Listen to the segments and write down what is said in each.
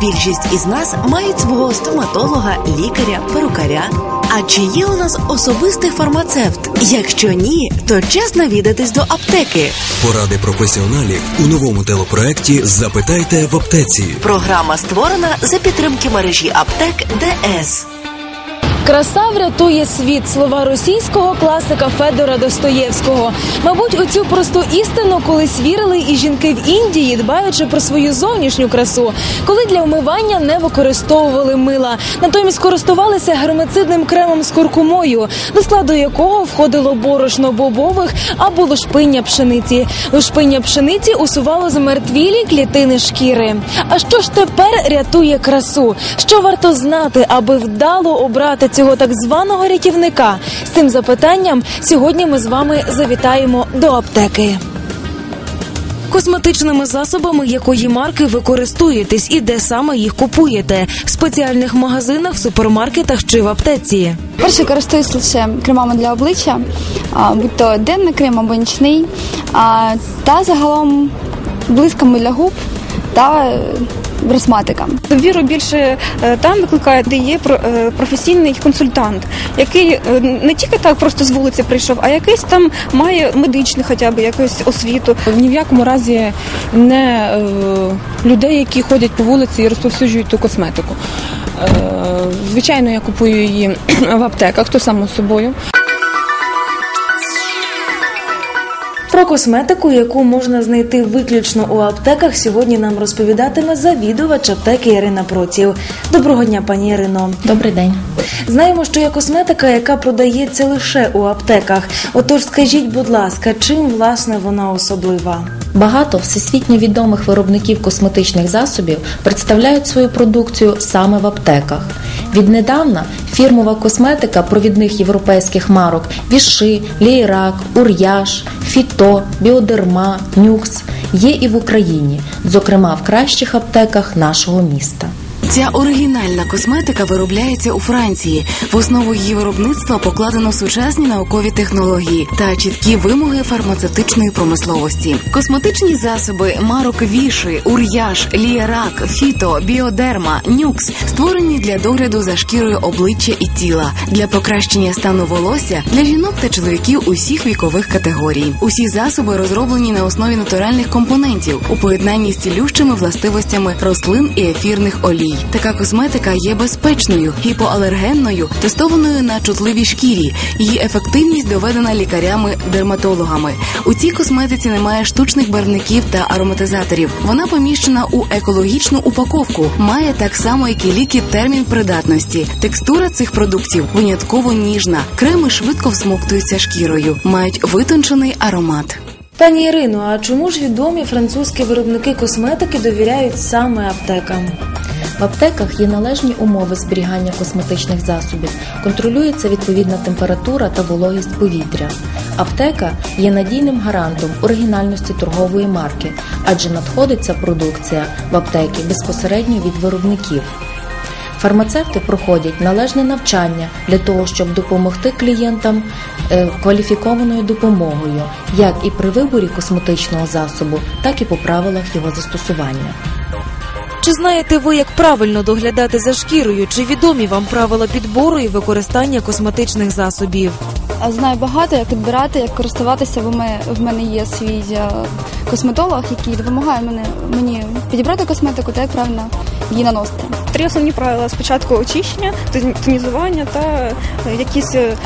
Більшість із нас мають свого стоматолога, лікаря, перукаря. А чи є у нас особистий фармацевт? Якщо ні, то час навідатись до аптеки. Поради професіоналів у новому телепроекті Запитайте в аптеці. Програма створена за підтримки мережі аптек ДС. Краса врятує світ слова російського класика Федора Достоєвського. Мабуть, у цю просту істину колись вірили і жінки в Індії, дбаючи про свою зовнішню красу, коли для вмивання не використовували мила, натомість користувалися гермицидним кремом з куркумою, до складу якого входило борошно бобових або лушпиння пшениці. Лушпиння пшениці усувало змертвілі клітини шкіри. А що ж тепер рятує красу? Що варто знати, аби вдало обрати цього так званого рятівника? З цим запитанням сьогодні ми з вами завітаємо до аптеки. Косметичними засобами якої марки ви користуєтесь і де саме їх купуєте? В спеціальних магазинах, супермаркетах чи в аптеці? Перше користуюсь лише кремами для обличчя, будь то денний крем або нічний, та загалом блисками для губ та е, брасматиком. Довіру більше е, там викликає, де є про- е, професійний консультант, який не тільки так просто з вулиці прийшов, а якийсь там має медичну хоча б якусь освіту. Ні в якому разі не людей, які ходять по вулиці і розповсюджують ту косметику. Звичайно, я купую її в аптеках, то само собою. Про косметику, яку можна знайти виключно у аптеках, сьогодні нам розповідатиме завідувач аптеки Ірина Проців. Доброго дня, пані Ірино. Добрий день. Знаємо, що є косметика, яка продається лише у аптеках. Отож, скажіть, будь ласка, чим власне вона особлива? Багато всесвітньо відомих виробників косметичних засобів представляють свою продукцію саме в аптеках. Віднедавна фірмова косметика провідних європейських марок Віши, Лієрак, Ур'яш, Фіто, Біодерма, Нюкс є і в Україні, зокрема в кращих аптеках нашого міста. Ця оригінальна косметика виробляється у Франції. В основу її виробництва покладено сучасні наукові технології та чіткі вимоги фармацевтичної промисловості. Косметичні засоби марок Віши, Ур'яш, Лієрак, Фіто, Біодерма, Нюкс створені для догляду за шкірою обличчя і тіла, для покращення стану волосся для жінок та чоловіків усіх вікових категорій. Усі засоби розроблені на основі натуральних компонентів у поєднанні з цілющими властивостями рослин і ефірних олій. Така косметика є безпечною, гіпоалергенною, тестованою на чутливій шкірі. Її ефективність доведена лікарями-дерматологами. У цій косметиці немає штучних барвників та ароматизаторів. Вона поміщена у екологічну упаковку, має так само, як і ліки, термін придатності. Текстура цих продуктів винятково ніжна. Креми швидко всмоктуються шкірою, мають витончений аромат. Пані Ірино, а чому ж відомі французькі виробники косметики довіряють саме аптекам? В аптеках є належні умови зберігання косметичних засобів, контролюється відповідна температура та вологість повітря. Аптека є надійним гарантом оригінальності торгової марки, адже надходить ця продукція в аптеки безпосередньо від виробників. Фармацевти проходять належне навчання для того, щоб допомогти клієнтам е, кваліфікованою допомогою, як і при виборі косметичного засобу, так і по правилах його застосування. Чи знаєте ви, як правильно доглядати за шкірою? Чи відомі вам правила підбору і використання косметичних засобів? Знаю багато, як підбирати, як користуватися. В мене, в мене є свій е, косметолог, який допомагає мене, мені підібрати косметику та як правильно її наносити. Три основні правила: спочатку очищення, тонізування та е, якісь е,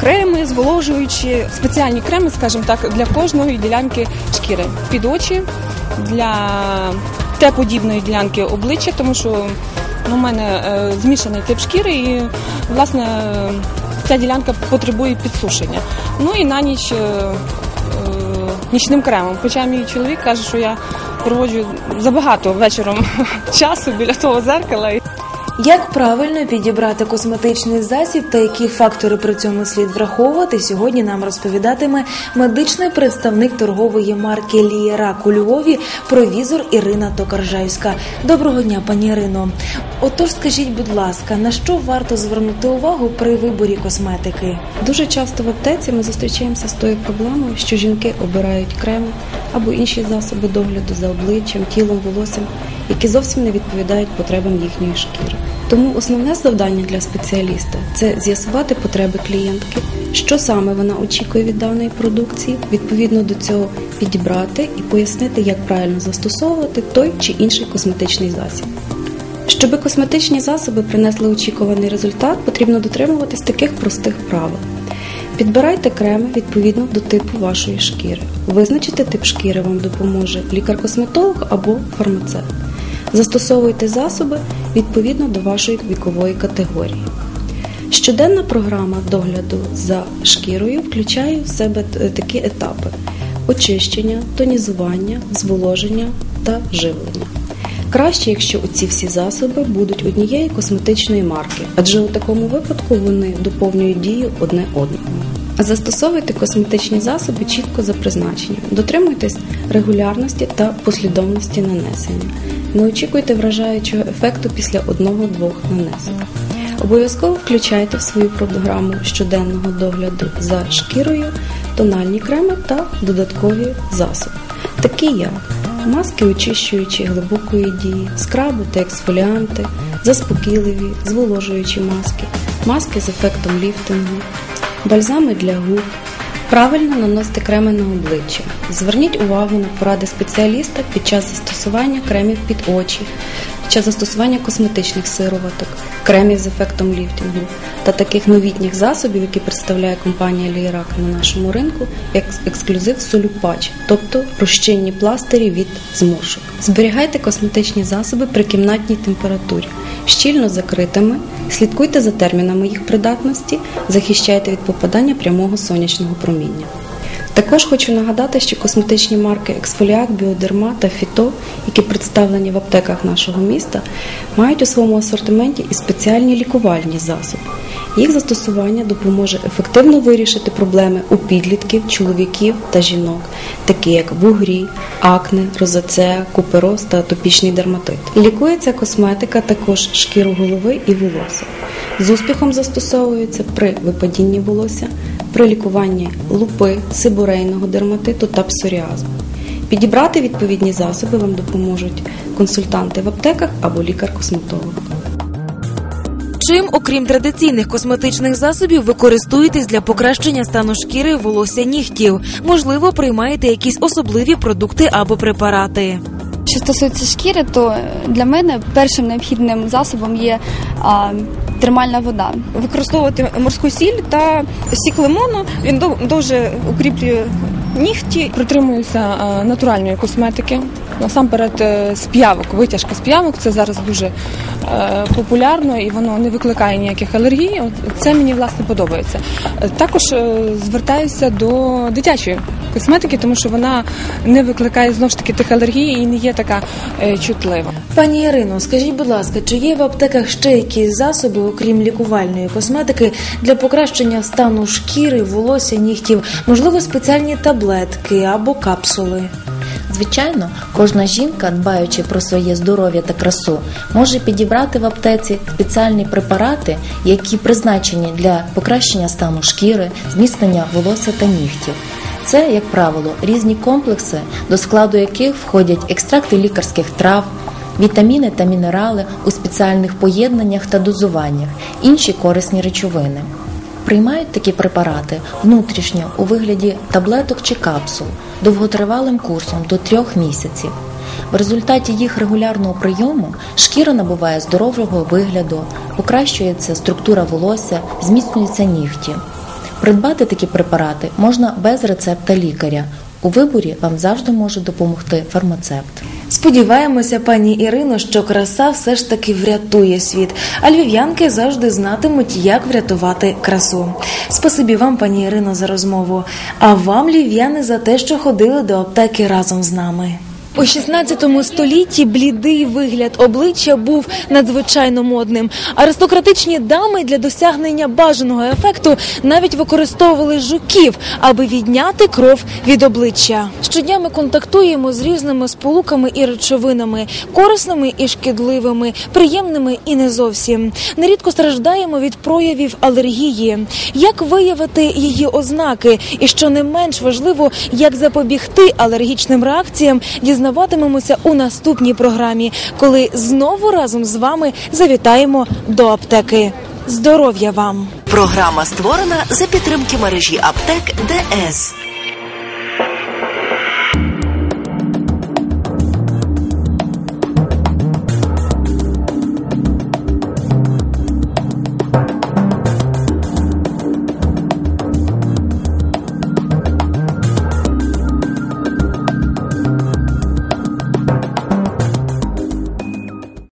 креми, зволожуючі. Спеціальні креми, скажімо так, для кожної ділянки шкіри. Під очі, для Т-подібної ділянки обличчя, тому що ну, у мене змішаний тип шкіри і, власне, ця ділянка потребує підсушення. Ну і на ніч е, е, нічним кремом. Хоча мій чоловік каже, що я проводжу забагато вечором часу біля того зеркала. Як правильно підібрати косметичний засіб та які фактори при цьому слід враховувати, сьогодні нам розповідатиме медичний представник торгової марки Лієрак у Львові, провізор Ірина Токаржевська. Доброго дня, пані Ірино. Отож, скажіть, будь ласка, на що варто звернути увагу при виборі косметики? Дуже часто в аптеці ми зустрічаємося з тою проблемою, що жінки обирають креми або інші засоби догляду за обличчям, тілом, волоссям які зовсім не відповідають потребам їхньої шкіри. Тому основне завдання для спеціаліста це з'ясувати потреби клієнтки, що саме вона очікує від даної продукції, відповідно до цього підібрати і пояснити, як правильно застосовувати той чи інший косметичний засіб. Щоби косметичні засоби принесли очікуваний результат, потрібно дотримуватись таких простих правил. Підбирайте креми відповідно до типу вашої шкіри. Визначити тип шкіри вам допоможе лікар-косметолог або фармацевт. Застосовуйте засоби відповідно до вашої вікової категорії. Щоденна програма догляду за шкірою включає в себе такі етапи: очищення, тонізування, зволоження та живлення. Краще, якщо ці всі засоби будуть однієї косметичної марки, адже у такому випадку вони доповнюють дію одне одного. Застосовуйте косметичні засоби чітко за призначенням. Дотримуйтесь регулярності та послідовності нанесення. Не очікуйте вражаючого ефекту після одного-двох нанесень. Обов'язково включайте в свою програму щоденного догляду за шкірою тональні креми та додаткові засоби, такі як маски очищуючі глибокої дії, скраби та ексфоліанти, заспокійливі, зволожуючі маски, маски з ефектом ліфтингу, бальзами для губ. Правильно наносити креми на обличчя. Зверніть увагу на поради спеціаліста під час застосування кремів під очі, під час застосування косметичних сироваток, кремів з ефектом ліфтингу та таких новітніх засобів, які представляє компанія Лієрак на нашому ринку, як ексклюзив солюпач, тобто розчинні пластирі від зморшок. Зберігайте косметичні засоби при кімнатній температурі, щільно закритими, слідкуйте за термінами їх придатності, захищайте від попадання прямого сонячного проміння. Також хочу нагадати, що косметичні марки Ексфоліак, Біодерма та Фіто, які представлені в аптеках нашого міста, мають у своєму асортименті і спеціальні лікувальні засоби. Їх застосування допоможе ефективно вирішити проблеми у підлітків, чоловіків та жінок, такі як вугрі, акне, розацеа, купероз та атопічний дерматит. Лікується косметика також шкіру голови і волосся. З успіхом застосовується при випадінні волосся, при лікуванні лупи, сибурейного дерматиту та псоріазу. Підібрати відповідні засоби вам допоможуть консультанти в аптеках або лікар-косметолог. Чим, окрім традиційних косметичних засобів, ви користуєтесь для покращення стану шкіри, волосся, нігтів? Можливо, приймаєте якісь особливі продукти або препарати. Що стосується шкіри, то для мене першим необхідним засобом є а, термальна вода. Використовувати морську сіль та сік лимону. Він дуже укріплює нігті. Притримуюся е, натуральної косметики. Насамперед е, з п'явок, витяжка з п'явок це зараз дуже популярно і воно не викликає ніяких алергій. Це мені власне подобається. Е, Також е, звертаюся до дитячої косметики, тому що вона не викликає знову ж таки тих алергій і не є така е, чутлива. Пані Ірино, скажіть, будь ласка, чи є в аптеках ще якісь засоби, окрім лікувальної косметики, для покращення стану шкіри, волосся, нігтів, можливо, спеціальні таблетки або капсули? Звичайно, кожна жінка, дбаючи про своє здоров'я та красу, може підібрати в аптеці спеціальні препарати, які призначені для покращення стану шкіри, зміцнення волосся та нігтів. Це, як правило, різні комплекси, до складу яких входять екстракти лікарських трав, вітаміни та мінерали у спеціальних поєднаннях та дозуваннях, інші корисні речовини. Приймають такі препарати внутрішньо у вигляді таблеток чи капсул довготривалим курсом до трьох місяців. В результаті їх регулярного прийому шкіра набуває здорового вигляду, покращується структура волосся, зміцнюються нігті. Придбати такі препарати можна без рецепта лікаря. У виборі вам завжди може допомогти фармацевт. Сподіваємося, пані Ірино, що краса все ж таки врятує світ, а львів'янки завжди знатимуть, як врятувати красу. Спасибі вам, пані Ірино, за розмову. А вам, львів'яни, за те, що ходили до аптеки разом з нами. У 16 столітті блідий вигляд обличчя був надзвичайно модним. Аристократичні дами для досягнення бажаного ефекту навіть використовували жуків, аби відняти кров від обличчя. Щодня ми контактуємо з різними сполуками і речовинами, корисними і шкідливими, приємними і не зовсім. Нерідко страждаємо від проявів алергії. Як виявити її ознаки, і що не менш важливо, як запобігти алергічним реакціям, дізнаватися дізнаватимемося у наступній програмі, коли знову разом з вами завітаємо до аптеки. Здоров'я вам! Програма створена за підтримки мережі аптек ДС.